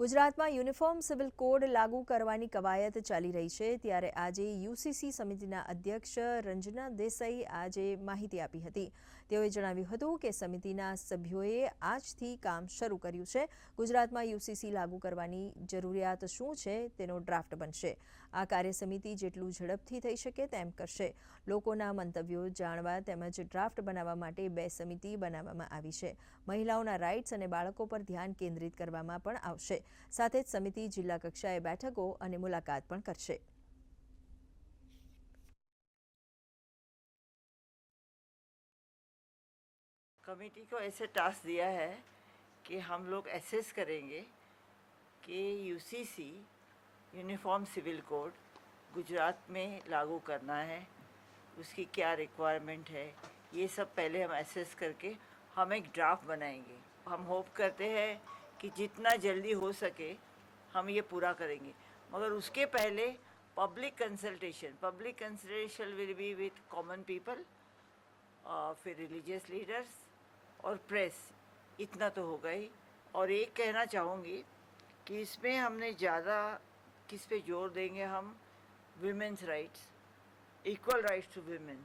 ગુજરાતમાં uniform civil code લાગુ કરવાની કવાયત ચાલી રહી છે. ત્યારે આજે યુસીસી સમિતિના અધ્યક્ષ રંજના દેસાઈ આજે માહિતી આપી હતી. તેઓએ જણાવ્યું હતું કે સમિતિના સભ્યોએ આજથી કામ શરૂ કર્યું છે. ગુજરાતમાં યુસીસી લાગુ કરવાની જરૂરિયાત શું છે તેનો ડ્રાફ્ટ બનશે. આ કાર્ય સમિતિ જેટલું ઝડપથી થઈ શકે તેમ કરશે. લોકોના મંતવ્યો જાણવા તેમજ ડ્રાફ્ટ બનાવવા માટે બે સમિતિ બનાવવામાં આવી છે. મહિલાઓના રાઇટ્સ અને બાળકો પર ધ્યાન કેન્દ્રિત કરવામાં પણ આવશે. સાથે જ સમિતિ જિલ્લા કક્ષાએ બેઠકો અને મુલાકાત પણ કરશે कमेटी को ऐसे टास्क दिया है कि हम लोग एसेस करेंगे कि UCC uniform civil code Gujarat में लागू करना है उसकी क्या रिक्वायरमेंट है ये सब पहले हम एसेस करके हम एक ड्राफ्ट बनाएंगे हम होप करते हैं कि जितना जल्दी हो सके हम ये पूरा करेंगे। मगर उसके पहले public consultation public consultation will be with common people फिर रिलीजियस लीडर्स और प्रेस इतना तो होगा ही। और एक कहना चाहूँगी कि इसमें हमने ज़्यादा किस पे ज़ोर देंगे हम? Women's rights equal rights to women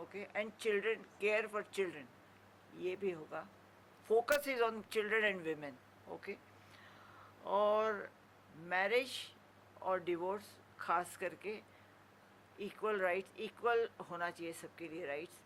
okay and children care for children ये भी होगा। Focus is on children and women okay. और मैरिज और डिवोर्स खास करके इक्वल राइट्स इक्वल होना चाहिए सबके लिए राइट्स